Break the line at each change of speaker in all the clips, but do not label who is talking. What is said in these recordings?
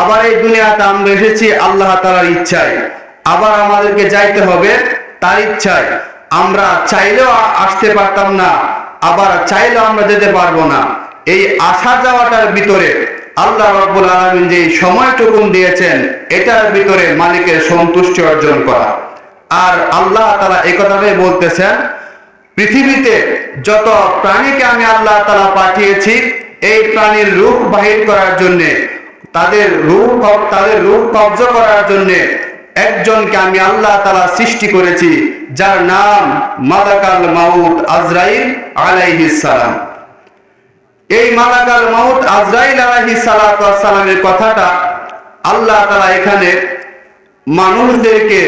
আবার এই দুনিয়াতে আমরা এসেছি আল্লাহ তালার ইচ্ছায়। আবার আমাদেরকে যাইতে হবে তার ইচ্ছায়। আমরা চাইলেও আসতে পারতাম না, আবার চাইলেও আমরা যেতে পারব না। এই আসা যাওয়াটার ভিতরে আল্লাহ রব্বুল আলমিন যে সময়টুকুন দিয়েছেন, এটার ভিতরে মালিকের সন্তুষ্টি অর্জন করা। আর আল্লাহ তালা এই কথাটাই বলতেছেন, পৃথিবীতে যত প্রাণীকে আমি আল্লাহ তালা পাঠিয়েছি, এই প্রাণীর রূপ বাহির করার জন্য তাদের রূপ তাদের রূপ কব্জ করার জন্য একজনকে আমি আল্লাহ তালা সৃষ্টি করেছি, যার নাম মালাকাল মাউত আজরাইল আলাইহিস সালাম। এই মালাকাল মাউত আজরাইল আলাইহিস সালামের কথাটা আল্লাহ তালা এখানে মানুষদেরকে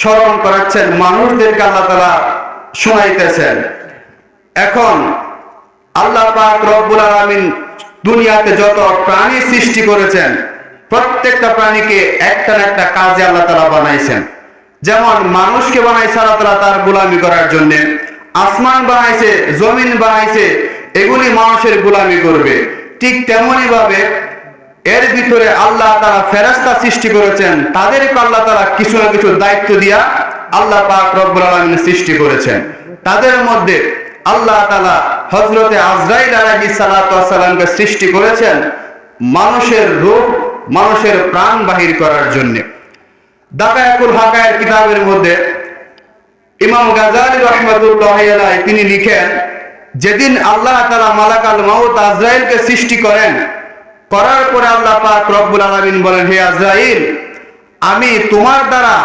স্মরণ করাচ্ছেন, মানুষদেরকে আল্লাহ তালা শোনাইতেছেন। এখন আল্লাহ পাক রব্বুল আলামিন দুনিয়াতে যত প্রাণী সৃষ্টি করেছেন, প্রত্যেকটা প্রাণীকে একটা না একটা কাজে আল্লাহ তালা বানাইছেন। যেমন মানুষকে বানাইছে আল্লাহ তালা তার গোলামি করার জন্য, আসমান বানাইছে, জমিন বানাইছে, এগুলি মানুষের গোলামি করবে। ঠিক তেমনই ভাবে এর ভিতরে আল্লাহ তারা ফেরাস্তা সৃষ্টি করেছেন, তাদেরকে আল্লাহ তারা কিছু না কিছু দায়িত্ব দিয়া আল্লাহ পাক রব্বুল আলমিন সৃষ্টি করেছেন। তাদের মধ্যে আল্লাহ তালা হজরতে আজরাইল আলহি সালাতামকে সৃষ্টি করেছেন মানুষের রূপ, মানুষের প্রাণ বাহির করার জন্য। দাকায়াকুল হাকায়ের কিতাবের মধ্যে ইমাম গাজালি রহমতুল্লাহ তিনি লিখেন, যেদিন আল্লাহ তালা মালাকাল মাউত আজরাইলকে সৃষ্টি করেন, করার পরে আল্লাহ পাক রব্বুল আলামিন বলেন, হে আজরাইল, আমি তোমার দ্বারা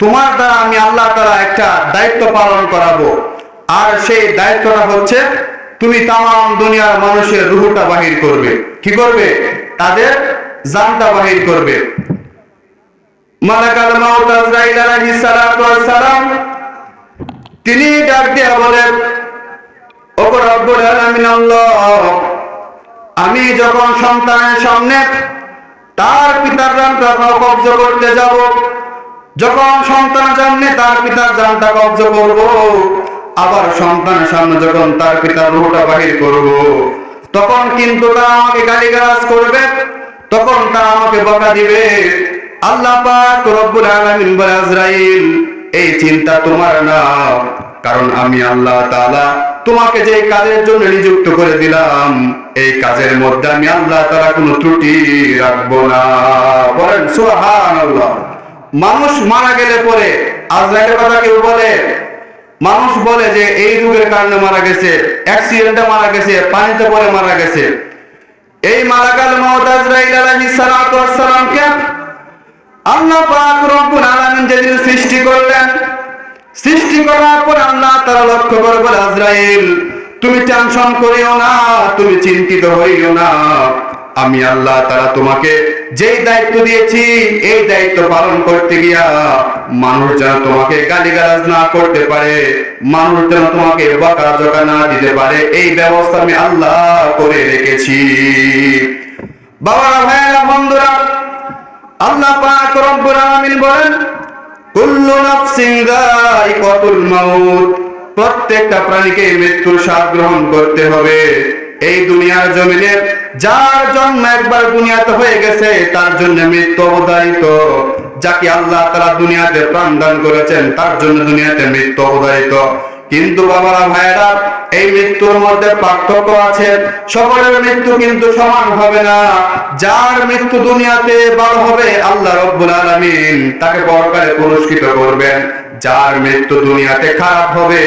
তোমার দ্বারা আমি আল্লাহ তালা একটা দায়িত্ব পালন করাবো। আর সেই দায়িত্বটা হচ্ছে তুমি তাম দুনিয়ার মানুষের রুহুটা বাহির করবে। কি করবে? তাদের জানটা বাহির করবে। তিনি ডাক দিয়া বলেন আল্লাহ, আমি যখন সন্তানের সামনে তার পিতার জানটা কবজ করতে যাব, যখন সন্তান সামনে তার পিতার জানটা কবজ করব আবার সন্তানের সামনে যখন তার পিতার রুহটা বাহির করব, তখন কিন্তু তারা আমাকে গালিগালাজ করবে, তখন তারা আমাকে বকা দিবে। আল্লাহ পাক রব্বুল আলামিন বলে, আজরাইল, এই চিন্তা তোমার না, কারণ আমি আল্লাহ তাআলা তোমাকে যে কাজের জন্য নিযুক্ত করে দিলাম, এই কাজের মধ্যে আমি আল্লাহ তাআলা কোনো ত্রুটি রাখব না। বলেন, সুবহানাল্লাহ। মানুষ মারা গেলে পরে আজরাইলের কথা কেউ বলে মানুষ বলে যে এই রোগের কারণে মারা গেছে অ্যাক্সিডেন্টে মারা গেছে, পানিতে পড়ে মারা গেছে। এই মালাকাল মাউত আজরাইল আলাইহিস সালাতু ওয়াস সালামকে আল্লাহ পাক রব্বুল আলামিন যেদিন সৃষ্টি করলেন, সৃষ্টি করার পর আল্লাহ তারা লক্ষ্য করে বলে, আজরাইল, তুমি টেনশন করিও না, তুমি চিন্তিত হইও না। আমি আল্লাহ তারা তোমাকে যেই দায়িত্ব দিয়েছি, এই দায়িত্ব পালন করতে গিয়া মানুষ যেন তোমাকে গালিগালাজ না করতে পারে, মানুষ যেন তোমাকে বকা জকা না দিতে পারে, এই ব্যবস্থা আমি আল্লাহ করে রেখেছি। বাবারা ভাইয়েরা, বন্ধুরা, আল্লাহ পাক রব্বুল আলামিন বলেন, কুল্লু নাফসিন যায়িকাতুল মাউত, প্রত্যেকটা প্রাণীকে মৃত্যুর স্বাদ গ্রহণ করতে হবে। এই দুনিয়ার জমিনে যার জন্ম একবার দুনিয়াতে হয়ে গেছে, তার জন্য মৃত্যু অবধারিত। যাকে আল্লাহ তারা দুনিয়াতে প্রাণ দান করেছেন, তার জন্য দুনিয়াতে মৃত্যু অবধারিত। কিন্তু বাবারা, ভাইয়েরা, এই মৃত্যুর মধ্যে পার্থক্য আছে। সকলের মৃত্যু কিন্তু সমান হবে না। যার মৃত্যু দুনিয়াতে ভালো হবে, আল্লাহ রব্বুল আলামিন তাকে পরকালে পুরস্কৃত করবেন। যার মৃত্যু দুনিয়াতে খারাপ হবে,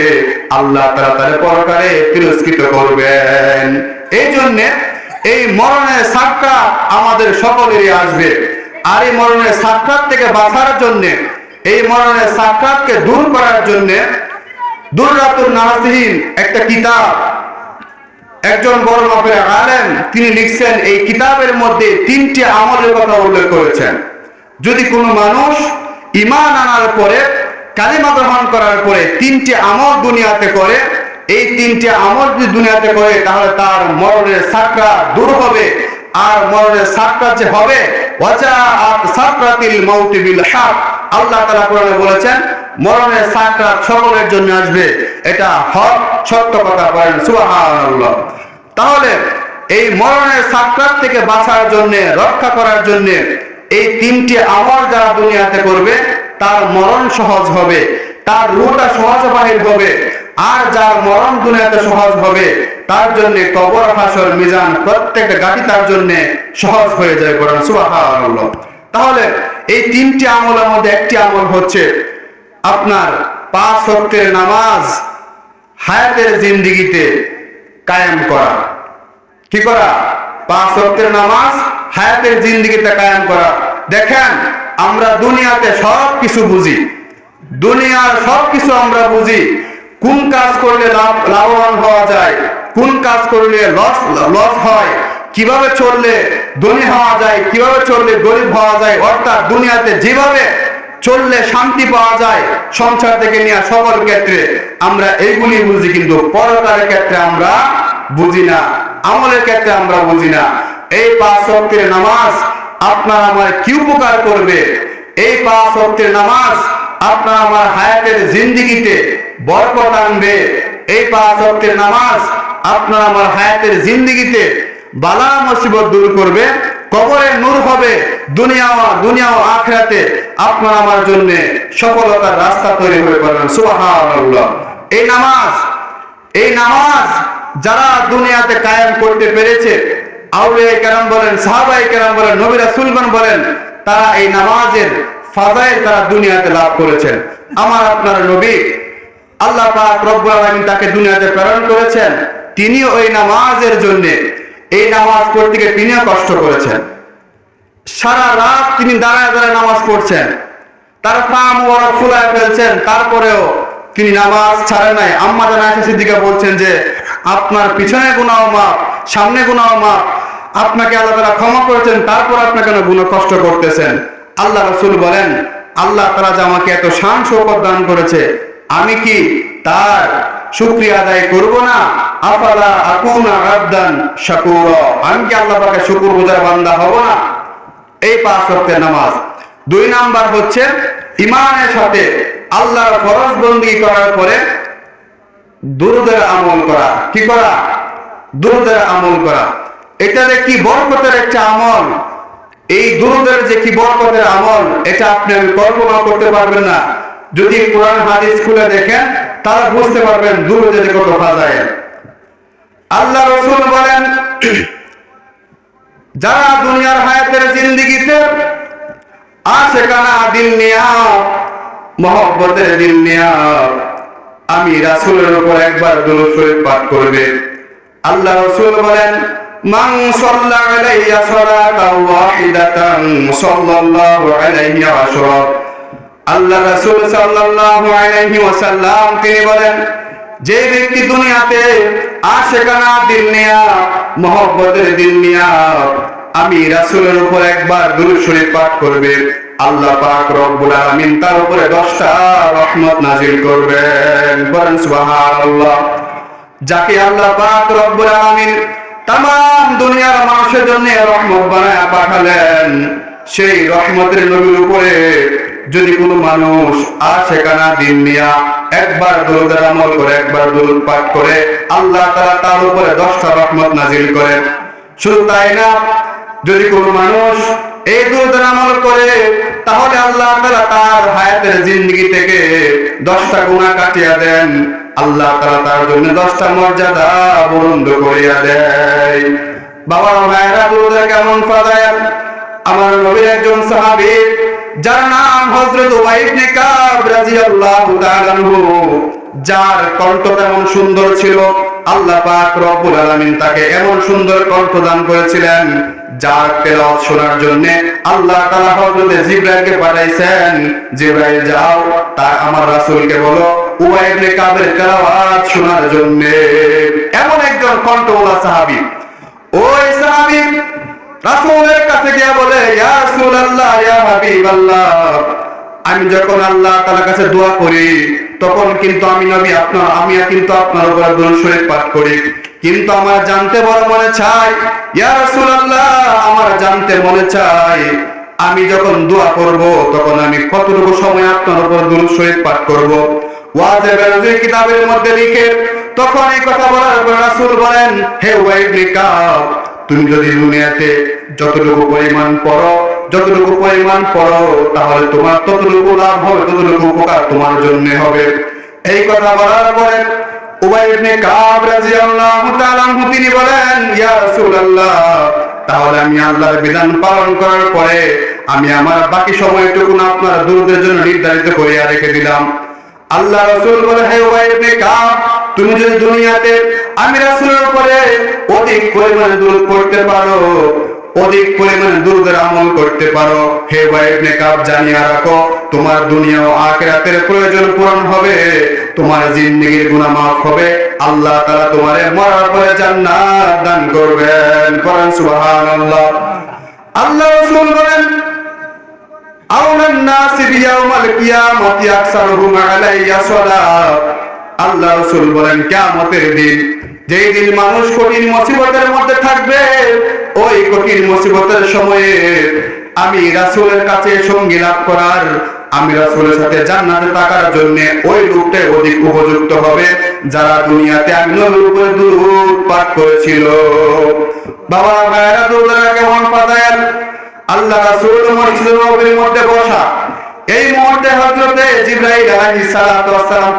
আল্লাহ তারা তাকে পরকালে তিরস্কৃত করবেন। এই জন্য এই মরণের সাক্ষাৎ আমাদের সকলেরই আসবে। আর এই মরণের সাক্ষাৎ থেকে বাঁচার জন্য, এই মরণের সাক্ষাৎকে দূর করার জন্য দুর্রাতুল নাসিহীন একটা কিতাব, একজন বড় মাপের আলেম, তিনি লিখছেন, এই কিতাবের মধ্যে তিনটি আমলের কথা উল্লেখ করেছেন। যদি কোনো মানুষ ইমান আনার পরে কালিমা গ্রহণ করার পরে তিনটি আমল দুনিয়াতে করে, এই তিনটি আমল যদি দুনিয়াতে করে, তাহলে তার মরণের সাকরা দূর হবে। আর মরণের সাকরা যে হবে সাকরাতিল মাউতি বিল হক। আল্লাহ তাআলা কোরআনে বলেছেন, মরণের সাকরাত সকলের জন্য আসবে। এটা হক, সত্য কথা বলেন, সুবহানাল্লাহ। তাহলে এই মরণের সাকরাত থেকে বাঁচার জন্য, রক্ষা করার জন্য এই তিনটি আমল যারা দুনিয়াতে করবে তার মরণ সহজ হবে, তার রুহটা সহজ বাহির হবে, আর যার মরণ দুনিয়াতে সহজ হবে, তার জন্য কবর, হাসর, মিজান প্রত্যেকটা গাড়ি তার জন্য সহজ হয়ে যায় বলেন সুবহানাল্লাহ। তাহলে এই তিনটি আমলের মধ্যে একটি আমল হচ্ছে আপনার পাঁচ ওয়াক্তের নামাজ হায়াতের জিন্দিগিতে কায়েম করা। কি করা? পাঁচ ওয়াক্তের নামাজ হায়াতের জিন্দিগিতে কায়েম করা। দেখেন আমরা দুনিয়াতে সব কিছু বুঝি। দুনিয়ার সব কিছু আমরা বুঝি। কোন কাজ করলে লাভ লাভবান হওয়া যায়? কোন কাজ করলে লস লস হয়? কীভাবে চললে ধনী হওয়া যায়? কীভাবে চললে গরিব হওয়া যায়? অর্থাৎ দুনিয়াতে যেভাবে চললে শান্তি পাওয়া যায়, সংসার থেকে নিয়ে সকল ক্ষেত্রে আমরা এইগুলি বুঝি, কিন্তু পরকারের ক্ষেত্রে আমরা বুঝি না। আমলের ক্ষেত্রে আমরা বুঝি না। এই পাঁচ শক্তির নামাজ আপনার আমার কি উপকার করবে? এই পাঁচ শক্তির নামাজ আপনার আমার হায়াতের জিন্দিগিতে বরকত আনবে। এই পাঁচ শক্তির নামাজ আপনার আমার হায়াতের জিন্দিগিতে বালা মুসিবত দূর করবে, কবরে নূর হবে, দুনিয়া দুনিয়া ও আখরাতে আপনার আমার জন্য সফলতার রাস্তা তৈরি হয়ে পারবেন সুবহানাল্লাহ। এই নামাজ এই নামাজ যারা দুনিয়াতে কায়েম করতে পেরেছে আউলিয়া কেরাম বলেন সাহাবাই কেরাম বলেন, নবী রাসূলগণ বলেন, তারা এই নামাজের ফাজাইল তারা দুনিয়াতে লাভ করেছেন। আমার আপনার নবী আল্লাহ পাক রব্বুল আলামিন তাকে দুনিয়াতে প্রেরণ করেছেন। তিনিও ওই নামাজের জন্য, এই নামাজ পড়তে গিয়ে তিনিও কষ্ট করেছেন। সারা রাত তিনি দাঁড়ায় দাঁড়ায় নামাজ পড়ছেন। তার পা মোবারক ফুলায় ফেলছেন। তারপরেও তিনি নামাজ ছাড়ে নাই। আম্মা জানা সিদ্দিকা বলছেন যে, আপনার পিছনে গুনাহ মাপ সামনে গুনাহ মাপ আপনাকে আল্লাহ তাআলা ক্ষমা করেছেন, তারপর আপনাকে গুণ কষ্ট করতেছেন? আল্লাহ রসুল বলেন, আল্লাহ তারা যে আমাকে এত শান শৌকত দান করেছে, আমি কি তার শুকরিয়া আদায় করব না? আফালা আকুনা আবদান শাকুরা। আমি কি আল্লাহ পাকে শুকর গুজার বান্দা হব না? এই পাঁচ ওয়াক্তের নামাজ। দুই নাম্বার হচ্ছে ইমানের সাথে আল্লাহর ফরজ বন্দী করার পরে দুরুদের আমল করা। কি করা? দুরুদের আমল করা। এটা যে কি বরকতের একটা আমল, এই দুরুদের যে কি বরকতের আমল, এটা আপনি আমি কল্পনা করতে পারবেন না। যদি কোরআন হাদিস খুলে দেখেন তারা বুঝতে পারবেন দুরুদের কত ফাজায় আল্লাহ রসুল বলেন, যারা দুনিয়ার হায়াতের জিন্দিগিতে আশেকানা দিল নিয়া মহব্বতের দিল নিয়া আমি রাসুলের উপর একবার দুরূদ শরীফ পাঠ করবে। আল্লাহ রসুল বলেন মান সাল্লা আলাইয়া সালাতান ওয়াহিদাতান সাল্লাল্লাহু আলাইহি আশরা। আল্লাহ রাসূল সাল্লাল্লাহু আলাইহি ওয়াসাল্লাম তিনি বলেন, যে ব্যক্তি দুনিয়াতে আশেকানা নিয়া, মহব্বতের নিয়া, আমি রাসূলের উপর একবার দুরূদ শরীফ পাঠ করবে, আল্লাহ পাক রব্বুল আলামিন তার উপরে 10টা রহমত নাজিল করবেন। বলেন সুবহানাল্লাহ। যাকে আল্লাহ পাক রব্বুল আলামিন তাম দুনিয়ার মানুষের জন্য রহমত বানায় পাঠালেন। সেই রহমতের নবীর উপরে যদি কোনো মানুষ আর সেখানা দিন নিয়া একবার দরুদের আমল করে, একবার দরুদ পাঠ করে, আল্লাহ তাআলা তার উপরে দশটা রহমত নাজিল করেন। শুধু তাই না, যদি কোনো মানুষ এই দরুদের আমল করে, তাহলে আল্লাহ তাআলা তার হায়াতের জিন্দগি থেকে দশটা গুণা কাটিয়ে দেন। আল্লাহ তাআলা তার জন্য দশটা মর্যাদা বন্ধ করিয়া দেয়। বাবা মায়েরা দরুদের কেমন ফাদায়াল আমার নবীর একজন সাহাবী, যার নাম হযরত উবাই ইবনে কাব রাদিয়াল্লাহু তাআলা যার কণ্ঠ তেমন সুন্দর ছিল। আল্লাহ পাক রব্বুল আলামিন তাকে এমন সুন্দর কণ্ঠ দান করেছিলেন, যার তেলাওয়াত শোনার জন্য আল্লাহ তাআলা হযরত জিবরাইলকে পাঠাইছেন, জিবরাইল, যাও, তা আমার রাসূলকে বলো উবাই ইবনে কাবের তেলাওয়াত শোনার জন্য। এমন একজন ওই রাসূলের কাছে বলে, ইয়া ইয়া আমি যখন আল্লাহ তাআলার কাছে দোয়া করি, তখন কিন্তু আমি নবী আপনার আমি কিন্তু আপনার উপর দরুদ শরীফ পাঠ করি। কিন্তু আমার জানতে বড় মনে চাই ইয়া রাসূলুল্লাহ, আমার জানতে মনে চাই আমি যখন দোয়া করব, তখন আমি কতটুকু সময় আপনার উপর দরুদ শরীফ পাঠ করব? ওয়াজে কিতাবের মধ্যে লিখে তখন এই কথা বলার পর বলেন, হে ওয়াইবনে কাব তুমি যদি দুনিয়াতে যতটুকু পরিমাণ পড়ো, যতটুকু পরিমাণ পড়ো, তাহলে তোমার ততটুকু লাভ হবে, ততটুকু উপকার তোমার জন্য হবে। এই কথা বলার পরে উবাই ইবনে কাব রাদিয়াল্লাহু তাআলা তিনি বলেন, ইয়া রাসূলুল্লাহ, তাহলে আমি আল্লাহর বিধান পালন করার পরে আমি আমার বাকি সময়টুকু আপনার দুরুদের জন্য নির্ধারিত করিয়া রেখে দিলাম। আল্লাহ রাসূল বলে, হে ইবনে কাব, তুমি যদি দুনিয়াতে আমি রাসূলের উপরে অধিক পরিমাণে দূরত পড়তে পারো, অধিক পরিমাণে দুরুদের আমল করতে পারো, হে ইবনে কাব, জানিয়া রাখো, তোমার দুনিয়া ও আখিরাতের প্রয়োজন পূরণ হবে, তোমার জিন্দেগির গুনাহ মাফ হবে, আল্লাহ তাআলা তোমারে মরার পরে জান্নাত দান করবেন। কোরআন সুবহানাল্লাহ। আল্লাহ রাসূল বলেন যেই দিন মানুষ কঠিন মুসিবতের মধ্যে থাকবে, ওই কঠিন মুসিবতের সময়ে আমি রাসূলের কাছে সঙ্গী লাভ করার, আমি রাসূলের সাথে জান্নাতে থাকার জন্য ওই লোকটাই অধিক উপযুক্ত হবে, যারা দুনিয়াতে আমি নবীর উপরে দুরূদ পাঠ করেছিল। বাবা ভাইরা দুরূদরা কেমন পাতায়াল আল্লাহ রাসূল নববীর মধ্যে বসা। এই মুহূর্তে আলাইহিস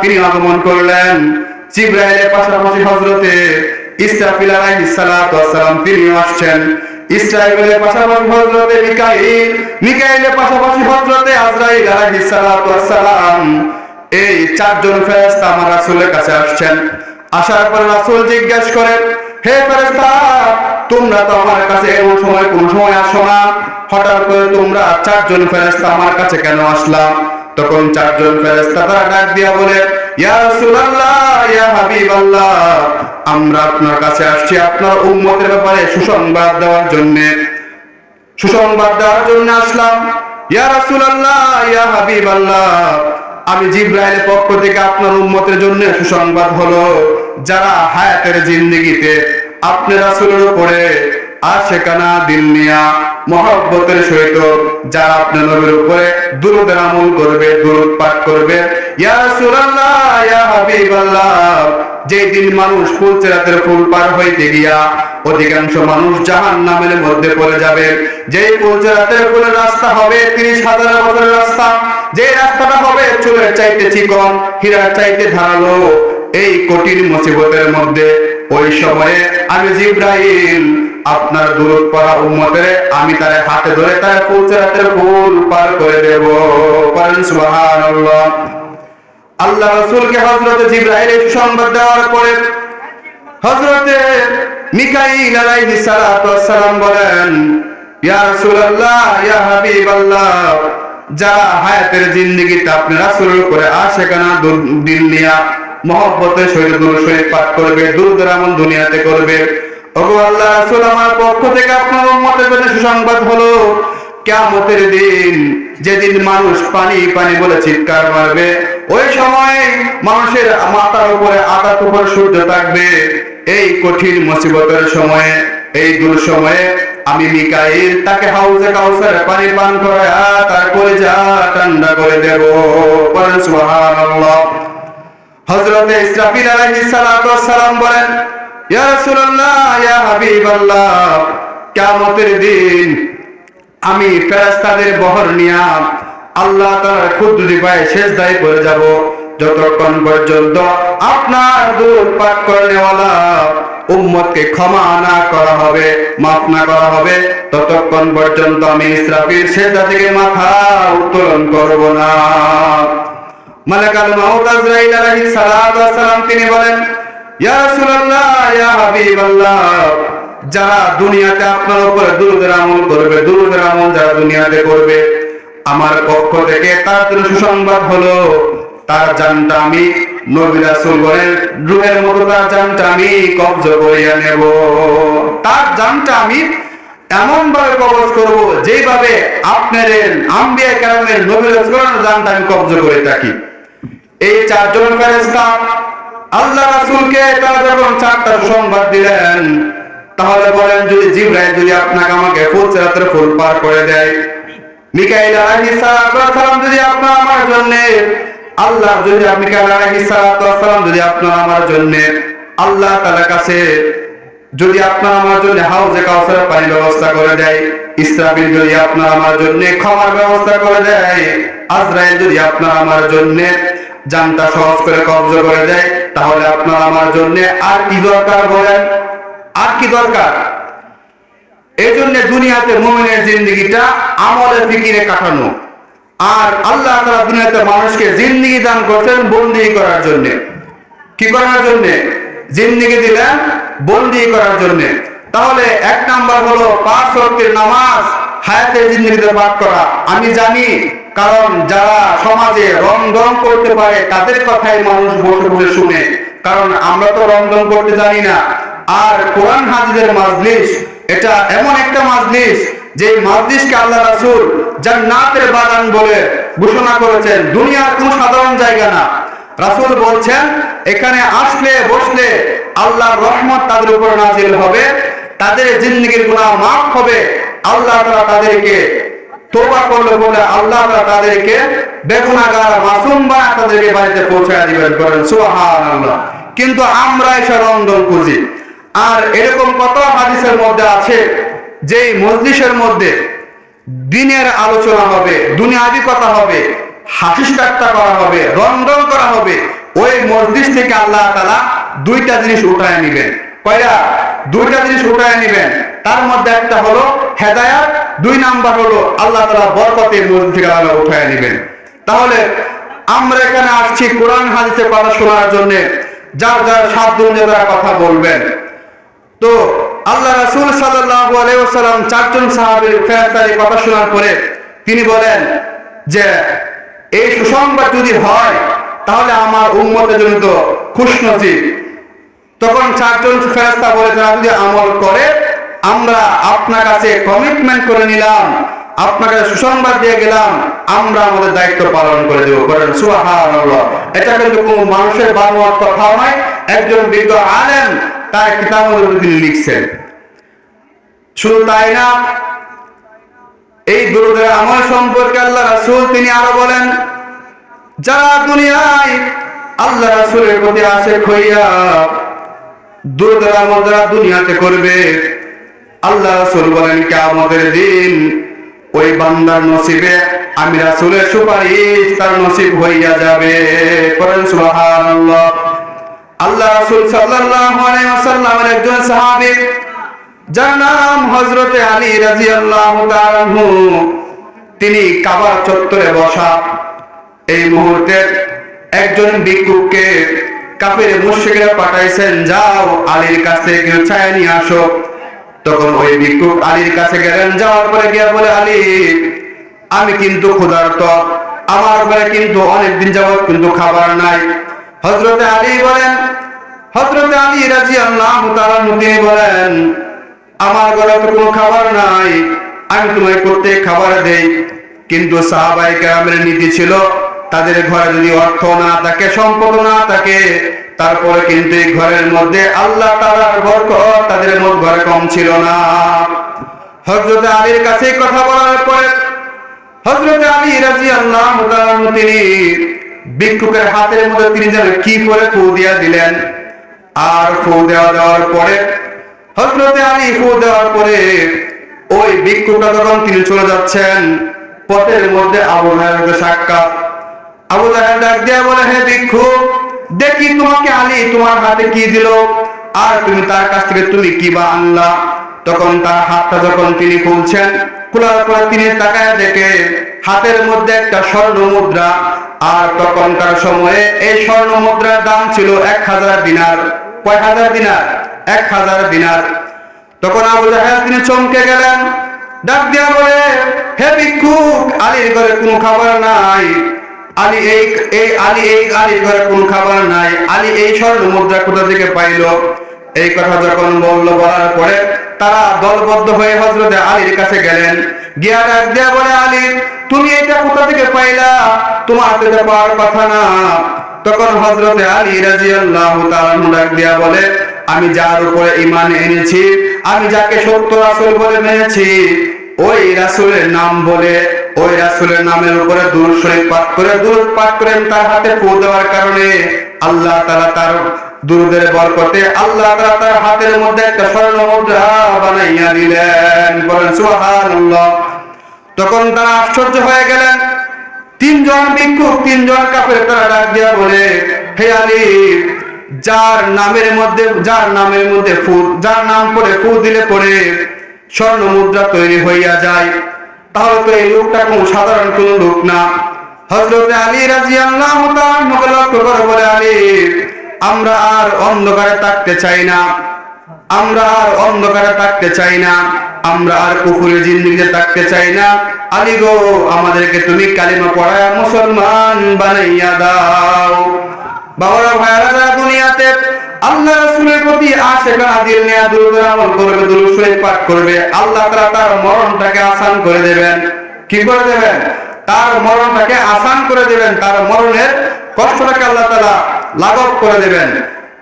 তিনি আগমন করলেন। পাশাপাশি হযরতে ইসরাফিল আলাইহিস সালাতু তিনি আসছেন। পাশাপাশি হযরতে মিকাইল, মিকাইলের পাশাপাশি হযরতে আজরাইল আলাইহিস এই চারজন ফেরেশতা আমার রাসূলের কাছে আসছেন। আসার পর রাসূল জিজ্ঞাসা করেন হে তোমরা তো আমার কাছে এমন সময়, কোন সময় আসো না। হঠাৎ করে তোমরা চারজন আমার কাছে কেন আসলাম তখন চারজন তারা ডাক দিয়া বলে, ইয়া রাসূলুল্লাহ, ইয়া হাবিবাল্লাহ, আমরা আপনার কাছে আসছি আপনার উম্মতের ব্যাপারে সুসংবাদ দেওয়ার জন্য। সুসংবাদ দেওয়ার জন্য আসলাম। ইয়া রাসূলুল্লাহ, ইয়া হাবিবাল্লাহ, আমি জিব্রাইলের পক্ষ থেকে আপনার উম্মতের জন্য সুসংবাদ হলো। যারা হায়াতের জিন্দেগিতে আপনি রাসূলের উপরে আশেকানা, দিল নিয়া মহব্বতের সহিত যারা আপনার নবীর উপরে দুরুদের আমল করবে, দুরুদ পাঠ করবে, ইয়া রাসূলুল্লাহ, ইয়া হাবিবাল্লাহ, যেই দিন মানুষ ফুল চেরাতের ফুল পার হইতে গিয়া অধিকাংশ মানুষ জাহান নামের মধ্যে পড়ে যাবে। যেই ফুল চেরাতের ফুলের রাস্তা হবে তিরিশ হাজার বছরের রাস্তা যে রাস্তাটা হবে চুলের চাইতে চিকন, হীরার চাইতে ধারালো এই কঠিন মুসিবতের মধ্যে ওই সময়ে আমি জিব্রাহিম আপনার দূরত পড়া উম্মতের, আমি তার হাতে ধরে তার ফুল চেরাতের ফুল পার করে দেব। সুবহানাল্লাহ। আল্লাহ রাসূলকে হযরত জিবরাইল সংবাদ দেওয়ার পরে হযরতে মিকাইল আলাইহিস সালাতু সালাম বলেন, ইয়া রাসূলুল্লাহ, ইয়া হাবিবাল্লাহ যারা হায়াতের জিন্দেগিতে আপনি রাসূলের উপরে আশিকানা দিল নিয়া মহব্বতের সহিত দুরূদ শরীফ পাঠ করবে দুরূদের আমল দুনিয়াতে করবে। ওগো আল্লাহ রাসূল আমার পক্ষ থেকে আপনার জন্য সুসংবাদ হলো, কিয়ামতের দিন যেদিন মানুষ পানি পানি বলে চিৎকার মারবে, ওই সময় মানুষের মাথার উপরে আকাশ উপরে সূর্য থাকবে। এই কঠিন মুসিবতের সময়ে এই দূর সময়ে আমি মিকাইল তাকে হাউজে কাউসারে পানি পান করে তারপরে যা ঠান্ডা করে দেব। বলেন, সুবহানাল্লাহ। হযরত ইসরাফিল আলাইহিস সালাতু সালাম বলেন, ইয়া রাসূলুল্লাহ, ইয়া হাবিবাল্লাহ, কিয়ামতের দিন আমি ফেরেশতাদের বহর নিয়া আল্লাহ তাআলার কুদরতি পায়ে সেজদায় পড়ে যাব। যতক্ষণ পর্যন্ত আপনার দূর পাঠ করনেওয়ালা উম্মতকে ক্ষমা না করা হবে, মাফ না করা হবে। ততক্ষণ পর্যন্ত আমি ইসরাফিল সেজদা থেকে মাথা উত্তোলন করব না। মালাকাল মাউত আজরাইল আলাইহিস সালাতু ওয়াস সালাম তিনি বলেন, ইয়া রাসূলুল্লাহ, ইয়া হাবিবাল্লাহ, যারা দুনিয়াতে আপনার উপরে দুরুদের আমল করবে, দুরুদের আমল যারা দুনিয়াতে করবে, আমার পক্ষ থেকে তার জন্য সুসংবাদ হলো তার জানটা আমি নবী রাসূল বলেন, রুহের মতো তার জানটা আমি কবজ করিয়া নেব। তার জানটা আমি এমন ভাবে কবজ করব যেভাবে আপনার আম্বিয়া কেরামের নবী রাসূলের জানটা আমি কবজ করে থাকি। এই চারজন ফেরেশতা আল্লাহ রাসূলকে তারা যখন চারটা সংবাদ দিলেন, তাহলে বলেন, যদি জিব্রাইল যদি আপনাকে আমাকে ফুল চেরাতের ফুল পার করে দেয়, মিকাইল আলাইহিস সালাম যদি আপনার আমার জন্য আল্লাহ যদি আপনি সালাম যদি আপনার আমার জন্য, আল্লাহ তাআলার কাছে যদি আপনার আমার জন্য হাউজে কাউসারের পানি ব্যবস্থা করে দেয়, ইসরাফিল যদি আপনার আমার জন্য ক্ষমার ব্যবস্থা করে দেয়, আজরাইল যদি আপনার আমার জন্য জানটা সহজ করে কবজ করে দেয়, তাহলে আপনার আমার জন্য আর কি দরকার বলেন? আর কি দরকার? এই জন্য দুনিয়াতে মোমিনের জিন্দগিটা আমলে ফিকিরে কাটানো। আর আল্লাহ তারা দুনিয়াতে মানুষকে জিন্দগি দান করছেন বন্দি করার জন্য। কি করার জন্য? জিন্দগি দিলেন বন্দি করার জন্য। তাহলে এক নাম্বার হলো পাঁচ ওয়াক্তের নামাজ, হায়াতে জিন্দগিতে পাঠ করা। আমি জানি, কারণ যারা সমাজে রংদং করতে পারে, তাদের কথাই মানুষ বসে বসে শুনে। কারণ আমরা তো রংদং করতে জানি না। আর কোরআন হাজিদের মাজলিস, এটা এমন একটা মাজলিস যে মাজলিসকে আল্লাহ রাসূল জান্নাতের বাগান বলে ঘোষণা করেছেন, দুনিয়ার কোনো সাধারণ জায়গা না। রাসুল বলছেন, এখানে আসলে বসলে আল্লাহর রহমত তাদের উপর নাজিল হবে, তাদের জিন্দগির গুনাহ মাফ হবে, আল্লাহ তাআলা তাদেরকে তোবা করলে বলে আল্লাহ তাআলা তাদেরকে বেগুনাগার মাসুম বা তাদেরকে বাড়িতে পৌঁছায় দিবেন করেন সুবহানাল্লাহ। কিন্তু আমরা এসে রন্ধন খুঁজি। আর এরকম কত হাদিসের মধ্যে আছে যে মজলিসের মধ্যে দিনের আলোচনা হবে, দুনিয়াবি কথা হবে হাসিস ঠাট্টা করা হবে রন্ধন করা হবে, ওই মসজিদ থেকে আল্লাহ তালা দুইটা জিনিস উঠায় নিবেন। কয়টা? দুইটা জিনিস উঠায় নিবেন। তার মধ্যে একটা হলো হেদায়াত, দুই নাম্বার হলো আল্লাহ তালা বরকতে মসজিদ থেকে আল্লাহ উঠায় নিবেন। তাহলে আমরা এখানে আসছি কোরআন হাদিসের কথা শোনার জন্য, যার যার অনুযায়ী তারা কথা বলবেন। তো আল্লাহ রাসূল ওয়াসাল্লাম চারজন সাহাবীর ফেরেশতার এই কথা শোনার পরে তিনি বলেন যে, এই সুসংবাদ যদি হয়, তাহলে আমার উম্মতের জন্য তো খুশনসিব। তখন চারজন ফেরেশতা বলে যারা যদি আমল করে, আমরা আপনার কাছে কমিটমেন্ট করে নিলাম। আপনাকে সুসংবাদ দিয়ে গেলাম, আমরা আমাদের দায়িত্ব পালন করে দেবো। করেন সুবহানাল্লাহ। এটা কিন্তু কোনো মানুষের বানোয়ার কথা নয়, একজন বিজ্ঞ আলেম তার কিতাবের তিনি লিখছেন। শুধু তাই না, এই দুরুদের আমল সম্পর্কে আল্লাহ রাসূল তিনি আরও বলেন, যারা দুনিয়ায় আল্লাহ রাসূলের প্রতি আশেক হইয়া দুরুদের আমল যারা দুনিয়াতে করবে, আল্লাহ রাসূল বলেন, কিয়ামতের দিন ওই বান্দার নসিবে আমি রাসূলের সুপারিশ তার নসিব হইয়া যাবে। করেন সুবহানাল্লাহ। আল্লাহ রাসূল সাল্লাল্লাহু আলাইহি ওয়াসাল্লামের একজন সাহাবী, যার নাম হযরতে আলী রাদিয়াল্লাহু তাআলা তিনি কাবা চত্বরে বসা। এই মুহূর্তে একজন ভিক্ষুককে কাফের মুশরিকরা পাঠাইছেন, যাও আলীর কাছে কেউ ছায়া নিয়ে আসো। তখন ওই ভিক্ষুক আলীর কাছে গেলেন, যাওয়ার পরে গিয়ে বলে, আলী, আমি কিন্তু ক্ষুধার্ত। আমার ঘরে কিন্তু অনেকদিন যাবত কিন্তু খাবার নাই। হজরতে আলী বলেন হজরতে আলী রাজি আল্লাহ তিনি বলেন, আমার ঘরে তো কোনো খাবার নাই, আমি তোমায় প্রত্যেক খাবার দেই। কিন্তু সাহাবাই কেরামের নীতি ছিল, তাদের ঘরে যদি অর্থ না থাকে, সম্পদ না থাকে তারপরে কিন্তু এই ঘরের মধ্যে আল্লাহ তাআলার বরকত তাদের মধ্যে ঘরে কম ছিল না। হযরত আলীর কাছে কথা বলার পরে হযরত আলী রাদিয়াল্লাহু তাআলা তিনি ভিক্ষুকের হাতের মধ্যে তিনি যেন কি করে ফু দিয়া দিলেন। আর ফু দেওয়া দেওয়ার পরে হজরতে আলী ফু দেওয়ার পরে ওই ভিক্ষুকটা যখন তিনি চলে যাচ্ছেন, পথের মধ্যে আবু সাক্ষাৎ। আবু ডাক দিয়া বলে, হে ভিক্ষুক দেখি তোমাকে আলী, তোমার হাতে কি দিল? আর তুমি তার কাছ থেকে তুমি কি বা আনলা? তখন তার হাতটা যখন তিনি খুলছেন, খোলার পর তিনি তাকায় দেখে হাতের মধ্যে একটা স্বর্ণ মুদ্রা। আর তখনকার সময়ে এই স্বর্ণ মুদ্রার দাম ছিল এক হাজার দিনার। কয় হাজার দিনার? এক হাজার দিনার। তখন আবু জাহেল তিনি চমকে গেলেন। ডাক দিয়া বলে, হে ভিক্ষুক, আলীর ঘরে কোনো খাবার নাই। আলী এই এই আলী এই আলীর ঘরে কোনো খাবার নাই? আলী এই স্বর্ণ মুদ্রা কোথা থেকে পাইলো? এই কথা যখন বলল বলার পরে তারা দলবদ্ধ হয়ে হজরতে আলীর কাছে গেলেন। গিয়া ডাক দিয়া বলে, আলী, তুমি এটা কোথা থেকে পাইলা? তোমার তো পাওয়ার কথা না। তখন হজরতে আলী রাজিয়াল্লাহু তাআলা ডাক দিয়া বলে, আমি যার উপরে ইমান এনেছি, আমি যাকে সত্য রাসূল বলে মেনেছি, ওই রাসূলের নাম বলে ওই রাসূলের নামের উপরে দুরূদ শরীফ পাঠ করে দুরূদ পাঠ করেন তার হাতে ফু দেওয়ার কারণে আল্লাহ তাআলা তার দুরুদের বরকতে আল্লাহ তাআলা তার হাতের মধ্যে একটা স্বর্ণ মুদ্রা বানাইয়া দিলেন। বলেন, সুবহানাল্লাহ। তখন তারা আশ্চর্য হয়ে গেলেন। তিনজন ভিক্ষুক, তিনজন কাপের তারা ডাক দিয়া বলে, হে আলী, যার নামের মধ্যে, যার নামের মধ্যে ফু, যার নাম পড়ে, ফু দিলে পড়ে স্বর্ণ মুদ্রা তৈরি হইয়া যায়। তাহলে তো এই লোকটা কোন সাধারণ কোন লোক না। হজরত আলী রাজি আল্লাহ লক্ষ্য করে বলে, আলী, আমরা আর অন্ধকারে থাকতে চাই না। আমরা আর অন্ধকারে থাকতে চাই না। আমরা আর কুকুরের জিন্দিগিতে থাকতে চাই না। আলী গো, আমাদেরকে তুমি কালিমা পড়ায় মুসলমান বানাইয়া দাও। বাবারা, ভাইয়ারা, যারা দুনিয়াতে আল্লাহ রাসূলের প্রতি আশেকানা দিল নিয়ে দুরূদ আমল করবে, দুরূদ শরীফ পাঠ করবে, আল্লাহ তাআলা তার মরণটাকে আসান করে দেবেন। কি করে দেবেন? তার মরণটাকে আসান করে দেবেন, তার মরণের কষ্টটাকে আল্লাহ তাআলা লাঘব করে দেবেন।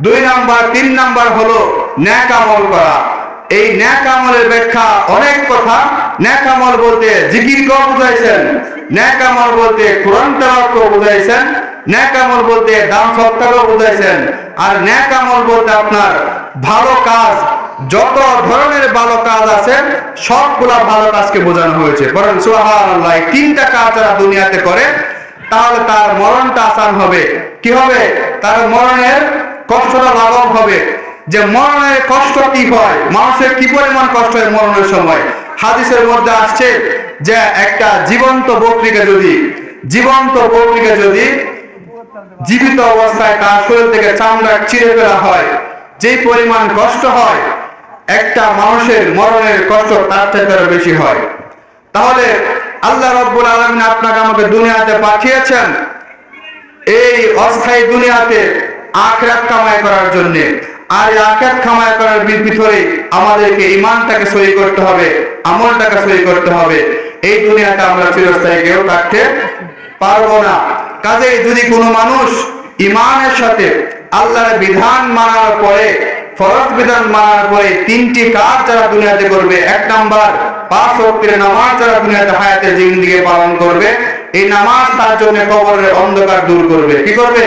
দুই নাম্বার, তিন নাম্বার হলো ন্যাক আমল করা। এই ন্যাক আমলের ব্যাখ্যা অনেক কথা। ন্যাক আমল বলতে জিকির কেও বুঝাইছেন? ন্যাক আমল বলতে কোরআন তেলাওয়াত বুঝাইছেন? ন্যাক আমল বলতে দান সৎকারও বুঝাইছেন। আর ন্যাক আমল বলতে আপনার ভালো কাজ, যত ধরনের ভালো কাজ আছে, সবগুলা ভালো কাজকে বোঝানো হয়েছে। বরং সুবহানাল্লাহ, এই তিনটা কাজ যারা দুনিয়াতে করে, তাহলে তার মরণটা আসান হবে। কি হবে? তার মরণের কষ্টটা লাঘব হবে। যে মরণের কষ্ট কি হয়? মানুষের কি পরিমাণ কষ্ট হয় মরণের সময়? হাদিসের মধ্যে আসছে যে একটা জীবন্ত বকরিকে যদি, জীবন্ত বকরিকে যদি জীবিত অবস্থায় তার শরীর থেকে চামড়া চিরে ফেলা হয়। যে পরিমাণ কষ্ট হয়, একটা মানুষের মরণের কষ্ট তার থেকে বেশি হয়। তাহলে আল্লাহ রব্বুল আলমিন আপনাকে আমাকে দুনিয়াতে পাঠিয়েছেন এই অস্থায়ী দুনিয়াতে আখরাত কামাই করার জন্য। আর এই আখরাত কামাই করার ভিতরে আমাদেরকে ইমানটাকে সই করতে হবে, আমলটাকে সই করতে হবে। এই দুনিয়াতে আমরা চিরস্থায়ী কেউ থাকতে পারব না। কাজে যদি কোনো মানুষ ইমানের সাথে আল্লাহর বিধান মানার পরে, ফরজ বিধান মানার পরে তিনটি কাজ যারা দুনিয়াতে করবে, এক নাম্বার, পাঁচ ওয়াক্তের নামাজ যারা দুনিয়াতে হায়াতে জিন্দিগি পালন করবে, এই নামাজ তার জন্য কবরের অন্ধকার দূর করবে। কি করবে?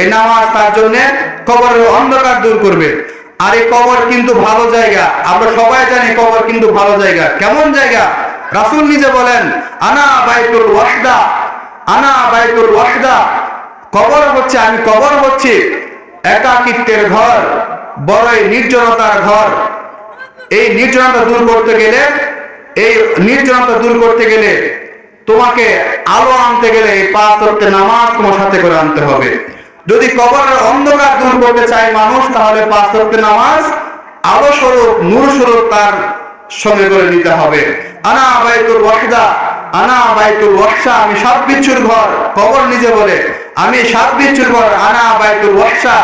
এই নামাজ তার জন্য কবরের অন্ধকার দূর করবে। আর এই কবর কিন্তু ভালো জায়গা। আমরা সবাই জানি কবর কিন্তু ভালো জায়গা। কেমন জায়গা? রাসূল নিজে বলেন, আনা বাইতুল ওয়াহদা। আনা বাইতুল ওয়াহদা। কবর হচ্ছে, আমি কবর হচ্ছে। একাকিত্বের ঘর, বড়ই নির্জনতার ঘর। এই নির্জনতা দূর করতে গেলে, এই নির্জনতা দূর করতে গেলে তোমাকে আলো আনতে গেলে এই পাঁচ ওয়াক্তে নামাজ তোমার সাথে করে আনতে হবে। যদি কবরের অন্ধকার দূর করতে চায় মানুষ, তাহলে পাঁচ ওয়াক্তে নামাজ আলো স্বরূপ নূর স্বরূপ তার সঙ্গে করে নিতে হবে। আনা বাইতুল ওয়াহদা, আনা বাইতুল ওয়াহশা, আমি সাত বিচ্ছুর ঘর, কবর নিজে বলে। আমি সাত বিচ্ছুর ঘর, আনা বাইতুল ওয়াহশা,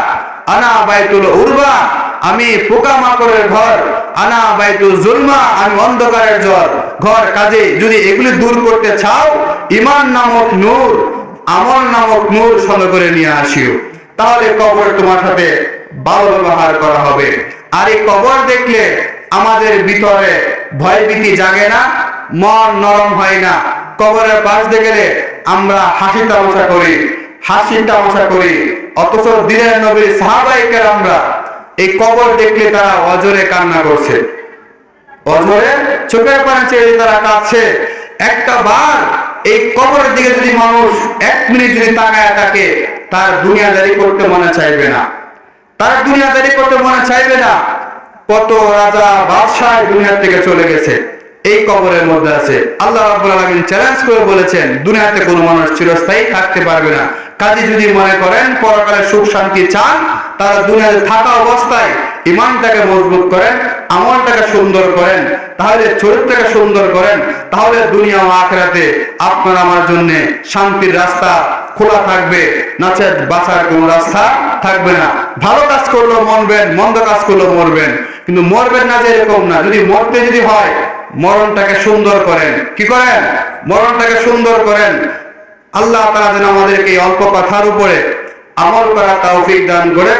আনা বাইতুল উরবা, আমি পোকা মাকড়ের ঘর, আনা বাইতুল জুলমা, আমি অন্ধকারের জ্বর। ঘর কাজে, যদি এগুলি দূর করতে চাও, ইমান নামক নূর, আমল নামক নূর সঙ্গে করে নিয়ে আসিও। তাহলে কবর তোমার সাথে ভালো ব্যবহার করা হবে। আর এই কবর দেখলে আমাদের ভিতরে ভয়ভীতি জাগে না, মন নরম হয় না। কবরের পাশ দিয়ে গেলে আমরা হাসি তামাশা করি হাসি তামাশা করি। অথচ দিনের নবীর সাহাবাইকের আমরা এই কবর দেখলে তারা অজরে কান্না করছে। অজরে চোখের পানি চেয়ে তারা কাঁদছে। একটা বার এই কবরের দিকে যদি মানুষ এক মিনিট যদি তাকায় থাকে, তার দুনিয়াদারি করতে মনে চাইবে না। তার দুনিয়াদারি করতে মনে চাইবে না। কত রাজা বাদশাহ দুনিয়া থেকে চলে গেছে। এই কবরের মধ্যে আছে। আল্লাহ রাব্বুল আলামিন চ্যালেঞ্জ করে বলেছেন, দুনিয়াতে কোনো মানুষ চিরস্থায়ী থাকতে পারবে না। কাজে যদি মনে করেন পরকালে সুখ শান্তি চান তারা দুনিয়াতে থাকা অবস্থায় ইমানটাকে মজবুত করেন, আমলটাকে সুন্দর করেন, তাহলে চরিত্রটাকে সুন্দর করেন, তাহলে দুনিয়া ও আপনার আমার জন্য শান্তির রাস্তা খোলা থাকবে নাচের বাঁচার কোনো রাস্তা থাকবে না। ভালো কাজ করলেও মরবেন, মন্দ কাজ করলেও মরবেন, কিন্তু মরবেন না যে এরকম না। যদি মরতে যদি হয়, মরণটাকে সুন্দর করেন। কি করেন? মরণটাকে সুন্দর করেন। আল্লাহ তারা যেন আমাদেরকে অল্প কথার উপরে আমল করা তৌফিক দান করে